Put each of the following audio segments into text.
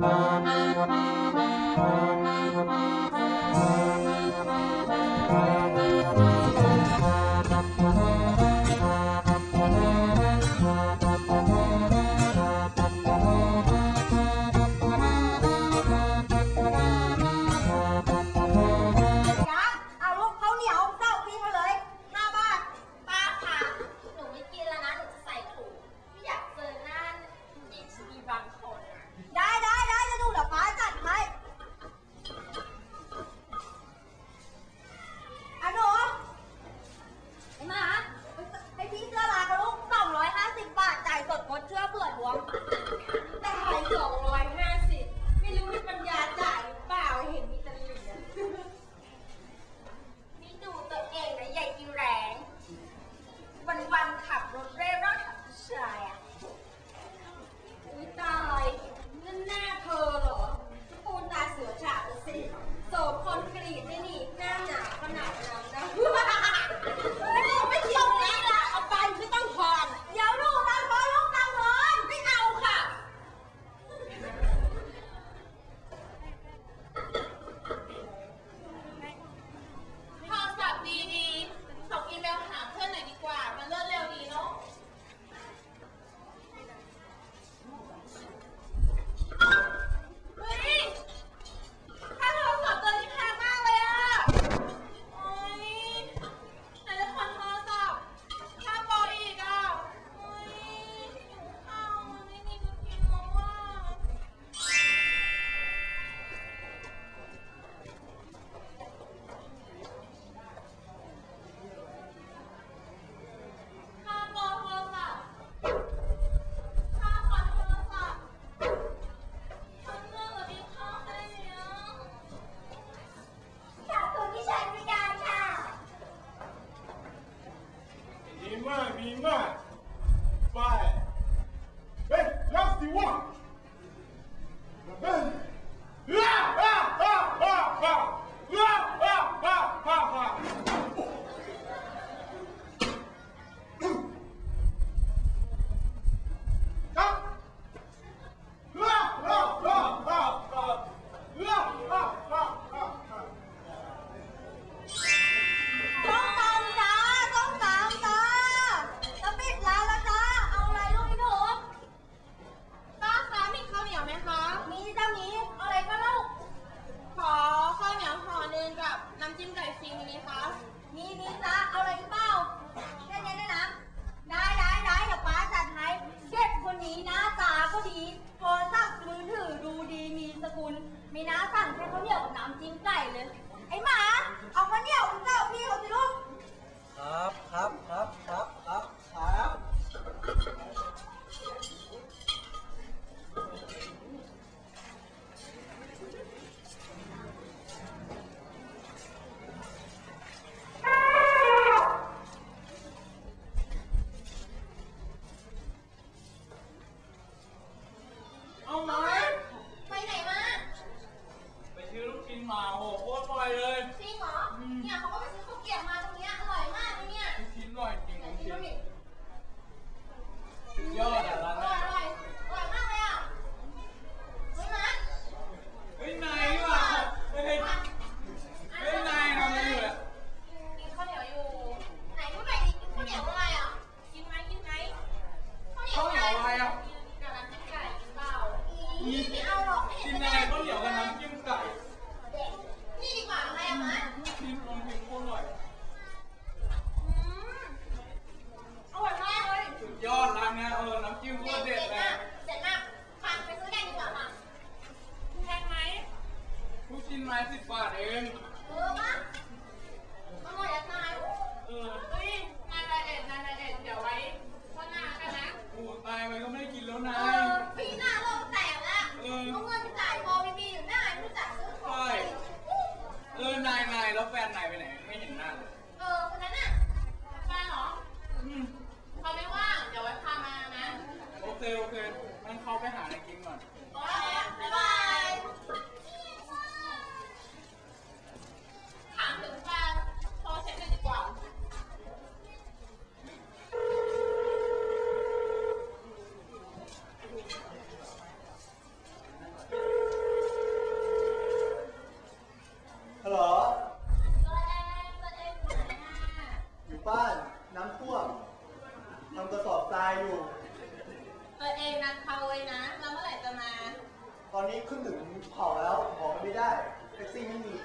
Thank you. มีน้าสั่งแค่ข้าวเหนียวกับน้ำจิ้มไก่เลย ไอ้หมา เอาข้าวเหนียวกับเจ้าพี่เขาสิลูก ครับครับครับครับ โหโคตรบ่อยเลย เคโอเคงั้นเข้าไปหาในกิมก่อน บ๊ายบาย แ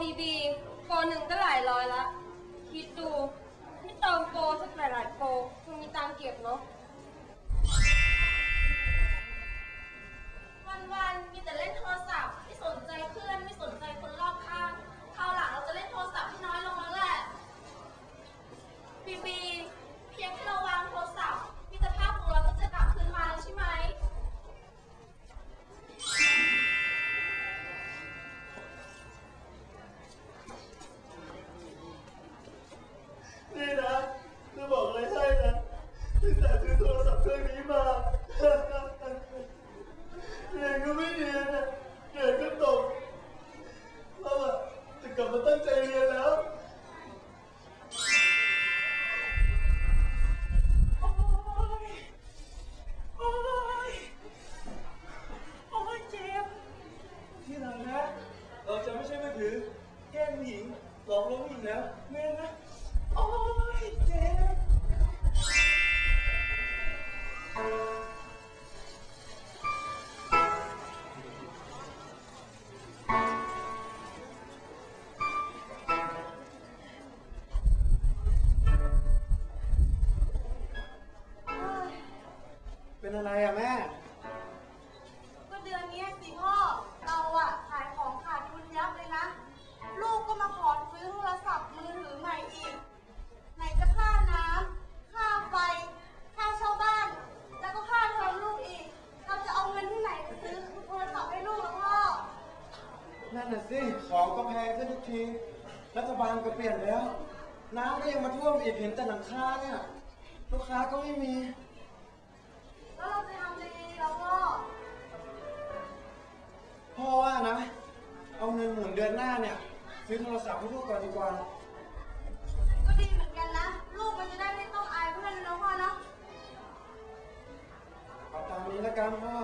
BB โปรหนึ่งก็หลายร้อยละ คิดดูไม่เติมโปสักหลายหลายโปรคงมีตังค์เก็บเนาะ วันๆ มีแต่เล่นโทรศัพท์ ไม่สนใจเพื่อน ไม่สนใจคน อะไรอะแม่ ก็เดือนเนี้ยสิพ่อ เราอะขายของขาดทุนยับเลยนะ ลูกก็มาขอซื้อโทรศัพท์มือถือใหม่อีก ไหนจะค่าน้ำค่าไฟ ค่าเช่าบ้าน แล้วก็ค่าเทอมลูกอีก เราจะเอาเงินที่ไหนไปซื้อโทรศัพท์ให้ลูกล่ะพ่อ นั่นน่ะสิ ของก็แพงขึ้นทุกที รัฐบาลก็เปลี่ยนแล้ว น้ำก็ยังมาท่วมอีกเห็นแต่หลังคาเนี่ย ลูกค้าก็ไม่มี พ่อว่านะ เอาเงินหมุนเดือนหน้าเนี่ย ซื้อโทรศัพท์ให้ลูกก่อนดีกว่า ก็ดีเหมือนกันนะ ลูกมันจะได้ไม่ต้องอายเพื่อนนะพ่อนะเอาตามนี้แล้วกันพ่อ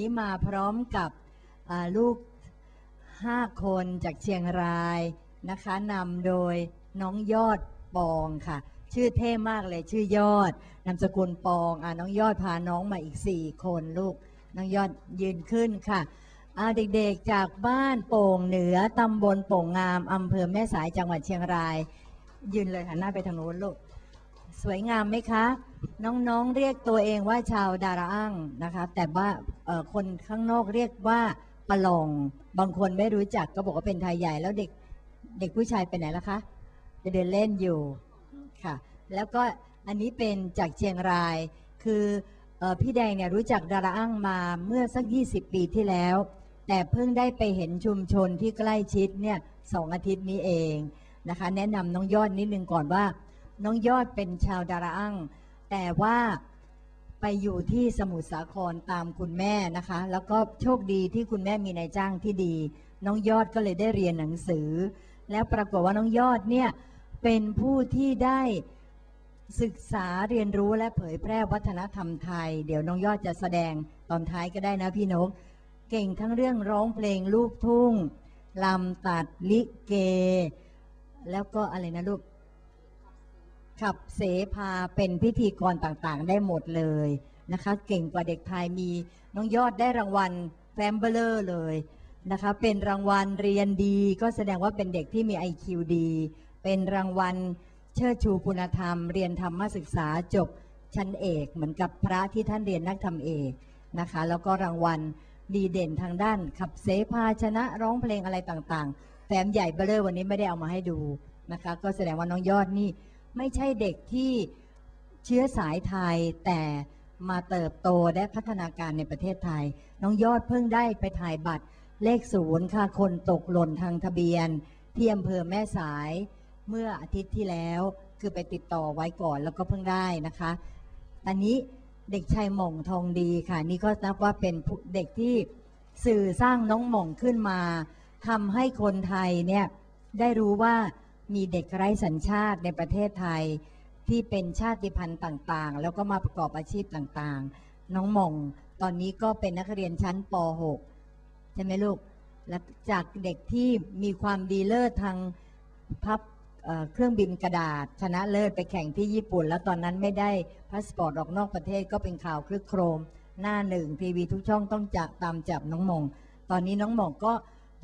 นี้มาพร้อมกับลูก 5 คนจากเชียงรายนะคะนำโดยน้องยอดปองค่ะ ชื่อเท่มากเลยชื่อยอดนามสกุลปองอ่าน้องยอดพาน้องมาอีก 4 คนลูก น้องยอดยืนขึ้นค่ะเด็กๆจากบ้านโป่งเหนือตำบลโป่งงามอำเภอแม่สายจังหวัดเชียงราย ยืนเลยหันหน้าไปทางโน้นลูก สวยงามไหมคะ น้องๆเรียกตัวเองว่าชาวดาราอั้งนะคะแต่ว่าคนข้างนอกเรียกว่าปะลอง บางคนไม่รู้จักก็บอกว่าเป็นไทยใหญ่แล้วเด็กเด็กผู้ชายไปไหนล่ะคะไปเดินเล่นอยู่ค่ะ แล้วก็อันนี้เป็นจากเชียงราย คือออพี่แดงเนี่ยรู้จักดาราอั้งมาเมื่อสัก 20 ปีที่แล้ว แต่เพิ่งได้ไปเห็นชุมชนที่ใกล้ชิดเนี่ยสองอาทิตย์นี้เองนะคะ แนะนำน้องยอดนิดนึงก่อนว่า น้องยอดเป็นชาวดาราอั้งแต่ว่าไปอยู่ที่สมุทรสาครตามคุณแม่นะคะ แล้วก็โชคดีที่คุณแม่มีนายจ้างที่ดี น้องยอดก็เลยได้เรียนหนังสือ แล้วปรากฏว่าน้องยอดเนี่ยเป็นผู้ที่ได้ศึกษาเรียนรู้และเผยแพร่วัฒนธรรมไทย เดี๋ยวน้องยอดจะแสดงตอนท้ายก็ได้นะพี่นก เก่งทั้งเรื่องร้องเพลงลูกทุ่งลำตัดลิเก แล้วก็อะไรนะลูก ขับเสพาเป็นพิธีกรต่างๆ ได้หมดเลยนะคะ เก่งกว่าเด็กไทยมีน้องยอดได้รางวัลแฟมเบลเลอร์เลยนะคะ เป็นรางวัลเรียนดี ก็แสดงว่าเป็นเด็กที่มี IQ ดี เป็นรางวัลเชิดชูคุณธรรม เรียนธรรมศึกษาจบชั้นเอกเหมือนกับพระที่ท่านเรียนนักธรรมเอกนะคะ แล้วก็รางวัลดีเด่นทางด้าน ขับเสพาชนะร้องเพลงอะไรต่างๆแฟ้มใหญ่เบลเลอร์วันนี้ไม่ได้เอามาให้ดูนะคะ ก็แสดงว่าน้องยอดนี่ ไม่ใช่เด็กที่เชื้อสายไทยแต่มาเติบโตและพัฒนาการในประเทศไทย น้องยอดเพิ่งได้ไปถ่ายบัตรเลขศูนย์ค่ะคนตกหล่นทางทะเบียน ที่อำเภอแม่สายเมื่ออาทิตย์ที่แล้ว คือไปติดต่อไว้ก่อนแล้วก็เพิ่งได้นะคะตอนนี้เด็กชายหม่องทองดีค่ะ นี่ก็นับว่าเป็นเด็กที่สื่อสร้างน้องหม่องขึ้นมาทำให้คนไทยเนี่ยได้รู้ว่า มีเด็กไร้สัญชาติในประเทศไทย ที่เป็นชาติพันธุ์ต่างๆ แล้วก็มาประกอบอาชีพต่างๆ น้องมงตอนนี้ก็เป็นนักเรียนชั้นป .6 ใช่ไหมลูกและจากเด็กที่มีความดีเลิศทางพับเเครื่องบินกระดาษ ชนะเลิศไปแข่งที่ญี่ปุ่น แล้วตอนนั้นไม่ได้พาสปอร์ตออกนอกประเทศก็เป็นข่าวคลึกโครม หน้าหนึ่งทีวีทุกช่องต้องจับตามจับน้องมง ตอนนี้น้องมงก็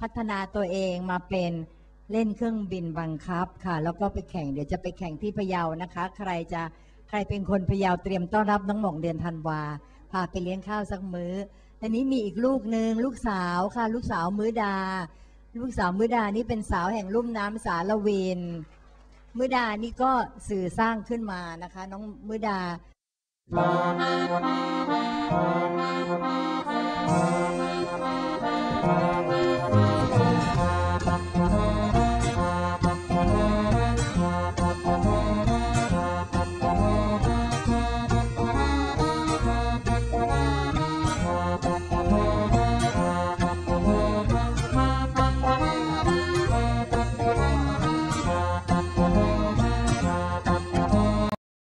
พัฒนาตัวเองมาเป็น เล่นเครื่องบินบังคับค่ะ แล้วก็ไปแข่งเดี๋ยวจะไปแข่งที่พะเยานะคะ ใครจะใครเป็นคนพะเยาเตรียมต้อนรับน้องหม่องเดือนธันวาพาไปเลี้ยงข้าวสักมื้ออันนี้มีอีกลูกหนึ่งลูกสาวค่ะ ลูกสาวมื้อดา ลูกสาวมื้อดานี่เป็นสาวแห่งลุ่มน้ำสารวินมื้อดานี่ก็สื่อสร้างขึ้นมานะคะ น้องมื้อดา